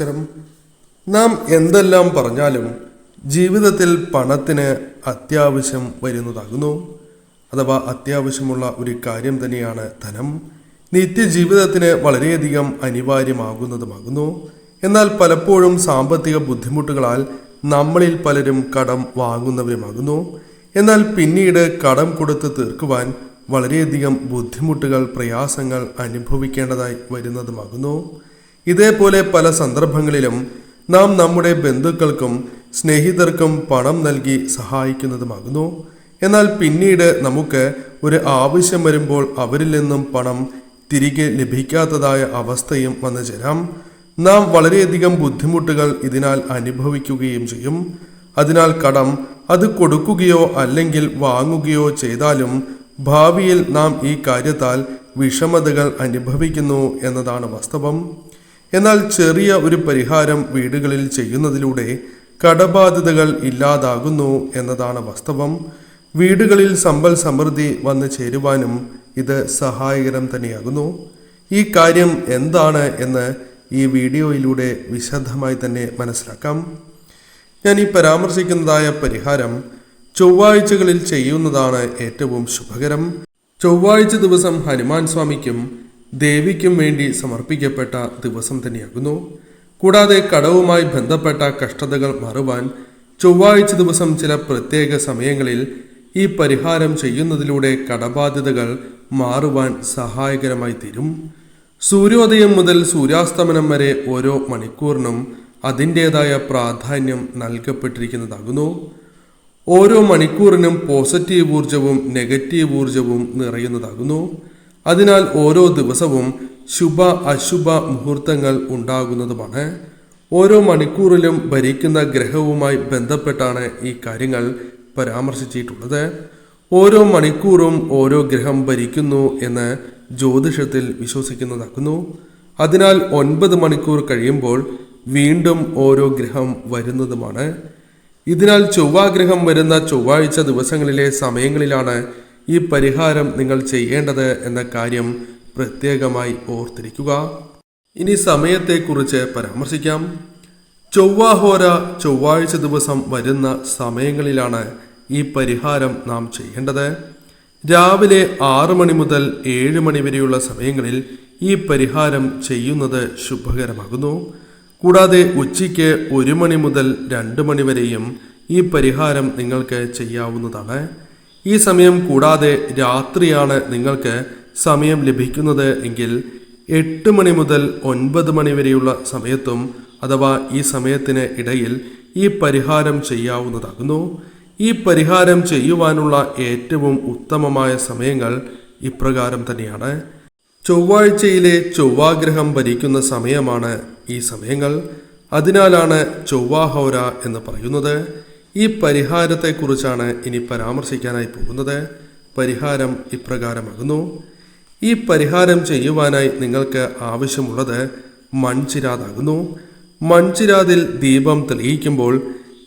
നമസ്കാരം. നാം എന്തെല്ലാം പറഞ്ഞാലും ജീവിതത്തിൽ പണത്തിന് അത്യാവശ്യം വരുന്നതാകുന്നു. അഥവാ അത്യാവശ്യമുള്ള ഒരു കാര്യം തന്നെയാണ് ധനം. നിത്യജീവിതത്തിന് വളരെയധികം അനിവാര്യമാകുന്നതുമാകുന്നു. എന്നാൽ പലപ്പോഴും സാമ്പത്തിക ബുദ്ധിമുട്ടുകളാൽ നമ്മളിൽ പലരും കടം വാങ്ങുന്നവരുമാകുന്നു. എന്നാൽ പിന്നീട് കടം കൊടുത്ത് തീർക്കുവാൻ വളരെയധികം ബുദ്ധിമുട്ടുകൾ പ്രയാസങ്ങൾ അനുഭവിക്കേണ്ടതായി വരുന്നതുമാകുന്നു. ഇതേപോലെ പല സന്ദർഭങ്ങളിലും നാം നമ്മുടെ ബന്ധുക്കൾക്കും സ്നേഹിതർക്കും പണം നൽകി സഹായിക്കുന്നതുമാകുന്നു. എന്നാൽ പിന്നീട് നമുക്ക് ഒരു ആവശ്യം വരുമ്പോൾ അവരിൽ നിന്നും പണം തിരികെ ലഭിക്കാത്തതായ അവസ്ഥയും വന്നു ചേരാം. നാം വളരെയധികം ബുദ്ധിമുട്ടുകൾ ഇതിനാൽ അനുഭവിക്കുകയും ചെയ്യും. അതിനാൽ കടം അത് കൊടുക്കുകയോ അല്ലെങ്കിൽ വാങ്ങുകയോ ചെയ്താലും ഭാവിയിൽ നാം ഈ കാര്യത്താൽ വിഷമതകൾ അനുഭവിക്കുന്നു എന്നതാണ് വാസ്തവം. എന്നാൽ ചെറിയ ഒരു പരിഹാരം വീടുകളിൽ ചെയ്യുന്നതിലൂടെ കടബാധ്യതകൾ ഇല്ലാതാകുന്നു എന്നതാണ് വാസ്തവം. വീടുകളിൽ സമ്പൽ സമൃദ്ധി വന്നു ചേരുവാനും ഇത് സഹായകരം തന്നെയാകുന്നു. ഈ കാര്യം എന്താണ് എന്ന് ഈ വീഡിയോയിലൂടെ വിശദമായി തന്നെ മനസ്സിലാക്കാം. ഞാൻ ഈ പരാമർശിക്കുന്നതായ പരിഹാരം ചൊവ്വാഴ്ചകളിൽ ചെയ്യുന്നതാണ് ഏറ്റവും ശുഭകരം. ചൊവ്വാഴ്ച ദിവസം ഹനുമാൻ സ്വാമിക്കും ദേവിക്കും വേണ്ടി സമർപ്പിക്കപ്പെട്ട ദിവസം തന്നെയാകുന്നു. കൂടാതെ കടവുമായി ബന്ധപ്പെട്ട കഷ്ടതകൾ മാറുവാൻ ചൊവ്വാഴ്ച ദിവസം ചില പ്രത്യേക സമയങ്ങളിൽ ഈ പരിഹാരം ചെയ്യുന്നതിലൂടെ കടബാധ്യതകൾ മാറുവാൻ സഹായകരമായി തീരും. സൂര്യോദയം മുതൽ സൂര്യാസ്തമനം വരെ ഓരോ മണിക്കൂറിനും അതിന്റെതായ പ്രാധാന്യം നൽകപ്പെട്ടിരിക്കുന്നതാകുന്നു. ഓരോ മണിക്കൂറിനും പോസിറ്റീവ് ഊർജവും നെഗറ്റീവ് ഊർജവും നിറയുന്നതാകുന്നു. അതിനാൽ ഓരോ ദിവസവും ശുഭ അശുഭ മുഹൂർത്തങ്ങൾ ഉണ്ടാകുന്നതുമാണ്. ഓരോ മണിക്കൂറിലും ഭരിക്കുന്ന ഗ്രഹവുമായി ബന്ധപ്പെട്ടാണ് ഈ കാര്യങ്ങൾ പരാമർശിച്ചിട്ടുള്ളത്. ഓരോ മണിക്കൂറും ഓരോ ഗ്രഹം ഭരിക്കുന്നു എന്ന് ജ്യോതിഷത്തിൽ വിശ്വസിക്കുന്നതാക്കുന്നു. അതിനാൽ ഒൻപത് മണിക്കൂർ കഴിയുമ്പോൾ വീണ്ടും ഓരോ ഗ്രഹം വരുന്നതുമാണ്. ഇതിനാൽ ചൊവ്വാഗ്രഹം വരുന്ന ചൊവ്വാഴ്ച ദിവസങ്ങളിലെ സമയങ്ങളിലാണ് ഈ പരിഹാരം നിങ്ങൾ ചെയ്യേണ്ടത് എന്ന കാര്യം പ്രത്യേകമായി ഓർത്തിരിക്കുക. ഇനി സമയത്തെക്കുറിച്ച് പരാമർശിക്കാം. ചൊവ്വാഹോര ചൊവ്വാഴ്ച ദിവസം വരുന്ന സമയങ്ങളിലാണ് ഈ പരിഹാരം നാം ചെയ്യേണ്ടത്. രാവിലെ ആറ് മണി മുതൽ ഏഴ് മണി വരെയുള്ള സമയങ്ങളിൽ ഈ പരിഹാരം ചെയ്യുന്നത് ശുഭകരമാകുന്നു. കൂടാതെ ഉച്ചയ്ക്ക് ഒരു മണി മുതൽ രണ്ട് മണി വരെയും ഈ പരിഹാരം നിങ്ങൾക്ക് ചെയ്യാവുന്നതാണ്. ഈ സമയം കൂടാതെ രാത്രിയാണ് നിങ്ങൾക്ക് സമയം ലഭിക്കുന്നത് എങ്കിൽ എട്ട് മണി മുതൽ ഒൻപത് മണി വരെയുള്ള സമയത്തും അഥവാ ഈ സമയത്തിന് ഇടയിൽ ഈ പരിഹാരം ചെയ്യാവുന്നതാകുന്നു. ഈ പരിഹാരം ചെയ്യുവാനുള്ള ഏറ്റവും ഉത്തമമായ സമയങ്ങൾ ഇപ്രകാരം തന്നെയാണ്. ചൊവ്വാഴ്ചയിലെ ചൊവ്വാഗ്രഹം ഭരിക്കുന്ന സമയമാണ് ഈ സമയങ്ങൾ. അതിനാലാണ് ചൊവ്വാഹോര എന്ന് പറയുന്നത്. ഈ പരിഹാരത്തെക്കുറിച്ചാണ് ഇനി പരാമർശിക്കാനായി പോകുന്നത്. പരിഹാരം ഇപ്രകാരമാകുന്നു. ഈ പരിഹാരം ചെയ്യുവാനായി നിങ്ങൾക്ക് ആവശ്യമുള്ളത് മൺചിരാതാകുന്നു. മൺചിരാതിൽ ദീപം തെളിയിക്കുമ്പോൾ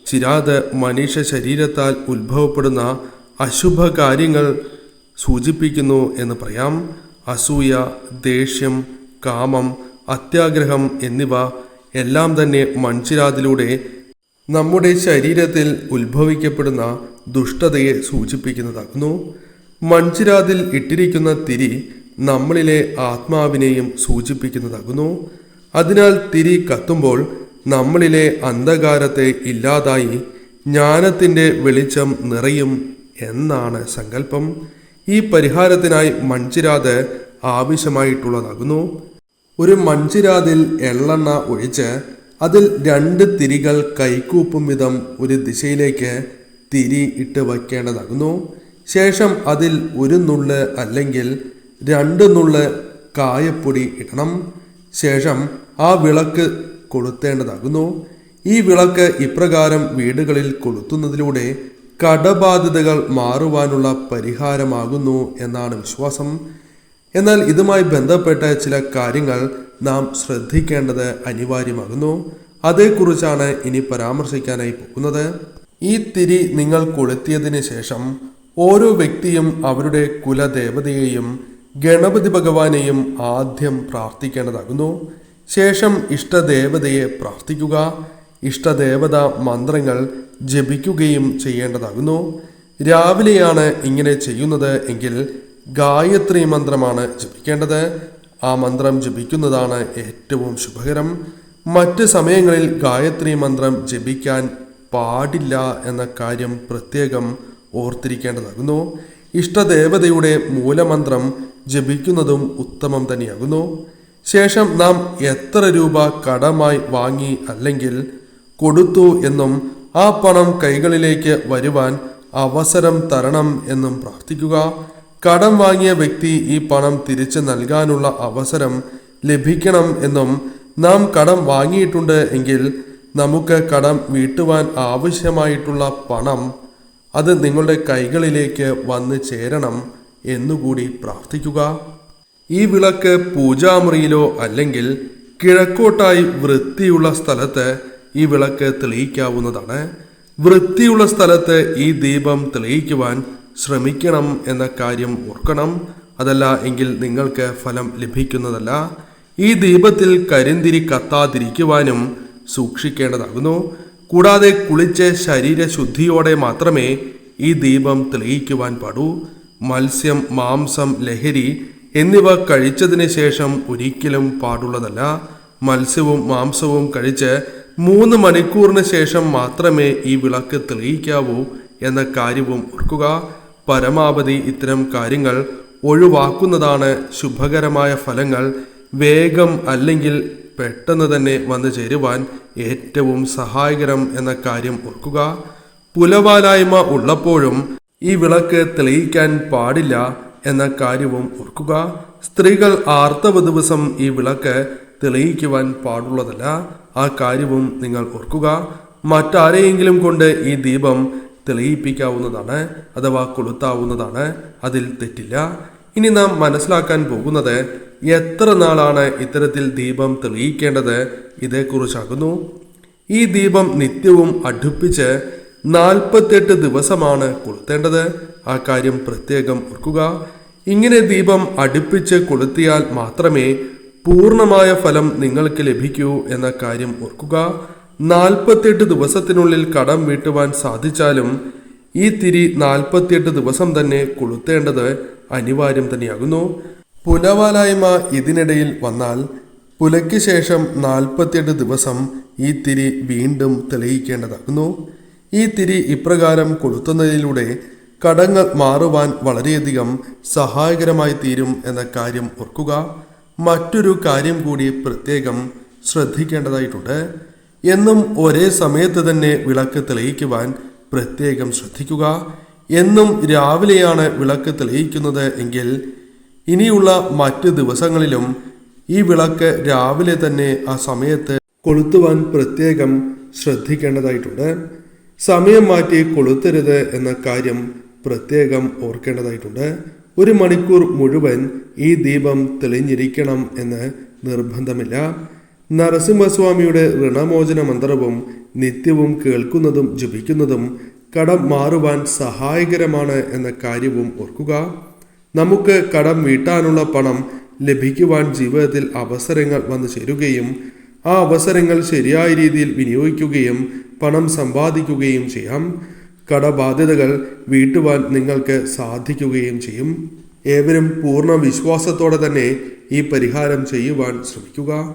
ചിരാത് മനുഷ്യ ശരീരത്താൽ ഉത്ഭവപ്പെടുന്ന അശുഭ കാര്യങ്ങൾ സൂചിപ്പിക്കുന്നു എന്ന് പറയാം. അസൂയ ദേഷ്യം കാമം അത്യാഗ്രഹം എന്നിവ എല്ലാം തന്നെ മൺചിരാതിലൂടെ നമ്മുടെ ശരീരത്തിൽ ഉത്ഭവിക്കപ്പെടുന്ന ദുഷ്ടതയെ സൂചിപ്പിക്കുന്നതാകുന്നു. മൺചിരാതിൽ ഇട്ടിരിക്കുന്ന തിരി നമ്മളിലെ ആത്മാവിനെയും സൂചിപ്പിക്കുന്നതാകുന്നു. അതിനാൽ തിരി കത്തുമ്പോൾ നമ്മളിലെ അന്ധകാരത്തെ ഇല്ലാതായി ജ്ഞാനത്തിന്റെ വെളിച്ചം നിറയും എന്നാണ് സങ്കല്പം. ഈ പരിഹാരത്തിനായി മൺചിരാത് ആവശ്യമായിട്ടുള്ളതാകുന്നു. ഒരു മൺചിരാതിൽ എള്ളെണ്ണ ഒഴിച്ച് അതിൽ രണ്ട് തിരികൾ കൈക്കൂപ്പും വിധം ഒരു ദിശയിലേക്ക് തിരി ഇട്ട് വയ്ക്കേണ്ടതാകുന്നു. ശേഷം അതിൽ ഒരു നുള്ള് അല്ലെങ്കിൽ രണ്ട് നുള്ള് കായപ്പൊടി ഇടണം. ശേഷം ആ വിളക്ക് കൊളുത്തേണ്ടതാകുന്നു. ഈ വിളക്ക് ഇപ്രകാരം വീടുകളിൽ കൊളുത്തുന്നതിലൂടെ കടബാധ്യതകൾ മാറുവാനുള്ള പരിഹാരമാകുന്നു എന്നാണ് വിശ്വാസം. എന്നാൽ ഇതുമായി ബന്ധപ്പെട്ട ചില കാര്യങ്ങൾ നാം ശ്രദ്ധിക്കേണ്ടത് അനിവാര്യമാകുന്നു. അതേക്കുറിച്ചാണ് ഇനി പരാമർശിക്കാനായി പോകുന്നത്. ഈ തിരി നിങ്ങൾ കൊളുത്തിയതിന് ശേഷം ഓരോ വ്യക്തിയും അവരുടെ കുലദേവതയെയും ഗണപതി ഭഗവാനെയും ആദ്യം പ്രാർത്ഥിക്കേണ്ടതാകുന്നു. ശേഷം ഇഷ്ടദേവതയെ പ്രാർത്ഥിക്കുക. ഇഷ്ടദേവത മന്ത്രങ്ങൾ ജപിക്കുകയും ചെയ്യേണ്ടതാകുന്നു. രാവിലെയാണ് ഇങ്ങനെ ചെയ്യുന്നത് എങ്കിൽ ഗായത്രി മന്ത്രമാണ് ജപിക്കേണ്ടത്. ആ മന്ത്രം ജപിക്കുന്നതാണ് ഏറ്റവും ശുഭകരം. മറ്റ് സമയങ്ങളിൽ ഗായത്രി മന്ത്രം ജപിക്കാൻ പാടില്ല എന്ന കാര്യം പ്രത്യേകം ഓർത്തിരിക്കേണ്ടതാകുന്നു. ഇഷ്ടദേവതയുടെ മൂലമന്ത്രം ജപിക്കുന്നതും ഉത്തമം തന്നെയാകുന്നു. ശേഷം നാം എത്ര രൂപ കടമായി വാങ്ങി അല്ലെങ്കിൽ കൊടുത്തു എന്നും ആ പണം കൈകളിലേക്ക് വരുവാൻ അവസരം തരണം എന്നും പ്രാർത്ഥിക്കുക. കടം വാങ്ങിയ വ്യക്തി ഈ പണം തിരിച്ചു നൽകാനുള്ള അവസരം ലഭിക്കണം എന്നും നാം കടം വാങ്ങിയിട്ടുണ്ട് എങ്കിൽ നമുക്ക് കടം വീട്ടുവാൻ ആവശ്യമായിട്ടുള്ള പണം അത് നിങ്ങളുടെ കൈകളിലേക്ക് വന്നു ചേരണം എന്നുകൂടി പ്രാർത്ഥിക്കുക. ഈ വിളക്ക് പൂജാമുറിയിലോ അല്ലെങ്കിൽ കിഴക്കോട്ടായി വൃത്തിയുള്ള സ്ഥലത്ത് ഈ വിളക്ക് തെളിയിക്കാവുന്നതാണ്. വൃത്തിയുള്ള സ്ഥലത്ത് ഈ ദീപം തെളിയിക്കുവാൻ ശ്രമിക്കണം എന്ന കാര്യം ഓർക്കണം. അതല്ല എങ്കിൽ നിങ്ങൾക്ക് ഫലം ലഭിക്കുന്നതല്ല. ഈ ദീപത്തിൽ കരിന്തിരി കത്താതിരിക്കുവാനും സൂക്ഷിക്കേണ്ടതാകുന്നു. കൂടാതെ കുളിച്ച് ശരീരശുദ്ധിയോടെ മാത്രമേ ഈ ദീപം തെളിയിക്കുവാൻ പാടൂ. മത്സ്യം മാംസം ലഹരി എന്നിവ കഴിച്ചതിന് ശേഷം ഒരിക്കലും പാടുള്ളതല്ല. മത്സ്യവും മാംസവും കഴിച്ച് മൂന്ന് മണിക്കൂറിന് ശേഷം മാത്രമേ ഈ വിളക്ക് തെളിയിക്കാവൂ എന്ന കാര്യവും ഓർക്കുക. പരമാവധി ഇത്തരം കാര്യങ്ങൾ ഒഴിവാക്കുന്നതാണ് ശുഭകരമായ ഫലങ്ങൾ. വേഗം അല്ലെങ്കിൽ പെട്ടെന്ന് തന്നെ വന്നു ചേരുവാൻ ഏറ്റവും സഹായകരം എന്ന കാര്യം ഓർക്കുക. പുലവാലായ്മ ഉള്ളപ്പോഴും ഈ വിളക്ക് തെളിയിക്കാൻ പാടില്ല എന്ന കാര്യവും ഓർക്കുക. സ്ത്രീകൾ ആർത്തവ ദിവസം ഈ വിളക്ക് തെളിയിക്കുവാൻ പാടുള്ളതല്ല. ആ കാര്യവും നിങ്ങൾ ഓർക്കുക. മറ്റാരെയെങ്കിലും കൊണ്ട് ഈ ദീപം തെളിയിപ്പിക്കാവുന്നതാണ് അഥവാ കൊളുത്താവുന്നതാണ്. അതിൽ തെറ്റില്ല. ഇനി നാം മനസ്സിലാക്കാൻ പോകുന്നത് എത്ര നാളാണ് ഇത്തരത്തിൽ ദീപം തെളിയിക്കേണ്ടത് ഇതേക്കുറിച്ചാകുന്നു. ഈ ദീപം നിത്യവും അടുപ്പിച്ച് നാൽപ്പത്തെട്ട് ദിവസമാണ് കൊളുത്തേണ്ടത്. ആ കാര്യം പ്രത്യേകം ഓർക്കുക. ഇങ്ങനെ ദീപം അടുപ്പിച്ച് കൊളുത്തിയാൽ മാത്രമേ പൂർണമായ ഫലം നിങ്ങൾക്ക് ലഭിക്കൂ എന്ന കാര്യം ഓർക്കുക. നാൽപ്പത്തെട്ട് ദിവസത്തിനുള്ളിൽ കടം വീട്ടുവാൻ സാധിച്ചാലും ഈ തിരി നാൽപ്പത്തിയെട്ട് ദിവസം തന്നെ കൊളുത്തേണ്ടത് അനിവാര്യം തന്നെയാകുന്നു. പുലവാലായ്മ ഇതിനിടയിൽ വന്നാൽ പുലയ്ക്ക് ശേഷം നാൽപ്പത്തിയെട്ട് ദിവസം ഈ തിരി വീണ്ടും തെളിയിക്കേണ്ടതാകുന്നു. ഈ തിരി ഇപ്രകാരം കൊളുത്തുന്നതിലൂടെ കടങ്ങൾ മാറുവാൻ വളരെയധികം സഹായകരമായി തീരും എന്ന കാര്യം ഓർക്കുക. മറ്റൊരു കാര്യം കൂടി പ്രത്യേകം ശ്രദ്ധിക്കേണ്ടതായിട്ടുണ്ട്. എന്നും ഒരേ സമയത്ത് തന്നെ വിളക്ക് തെളിയിക്കുവാൻ പ്രത്യേകം ശ്രദ്ധിക്കുക. എന്നും രാവിലെയാണ് വിളക്ക് തെളിയിക്കുന്നത് എങ്കിൽ ഇനിയുള്ള മറ്റ് ദിവസങ്ങളിലും ഈ വിളക്ക് രാവിലെ തന്നെ ആ സമയത്ത് കൊളുത്തുവാൻ പ്രത്യേകം ശ്രദ്ധിക്കേണ്ടതായിട്ടുണ്ട്. സമയം മാറ്റി കൊളുത്തരുത് എന്ന കാര്യം പ്രത്യേകം ഓർക്കേണ്ടതായിട്ടുണ്ട്. ഒരു മണിക്കൂർ മുഴുവൻ ഈ ദീപം തെളിഞ്ഞിരിക്കണം എന്ന് നിർബന്ധമില്ല. നരസിംഹസ്വാമിയുടെ ഋണമോചന മന്ത്രവും നിത്യവും കേൾക്കുന്നതും ജപിക്കുന്നതും കടം മാറുവാൻ സഹായകരമാണ് എന്ന കാര്യവും ഓർക്കുക. നമുക്ക് കടം വീട്ടാനുള്ള പണം ലഭിക്കുവാൻ ജീവിതത്തിൽ അവസരങ്ങൾ വന്നു ചേരുകയും ആ അവസരങ്ങൾ ശരിയായ രീതിയിൽ വിനിയോഗിക്കുകയും പണം സമ്പാദിക്കുകയും ചെയ്യാം. കടബാധ്യതകൾ വീട്ടുവാൻ നിങ്ങൾക്ക് സാധിക്കുകയും ചെയ്യും. ഏവരും പൂർണ വിശ്വാസത്തോടെ തന്നെ ഈ പരിഹാരം ചെയ്യുവാൻ ശ്രമിക്കുക.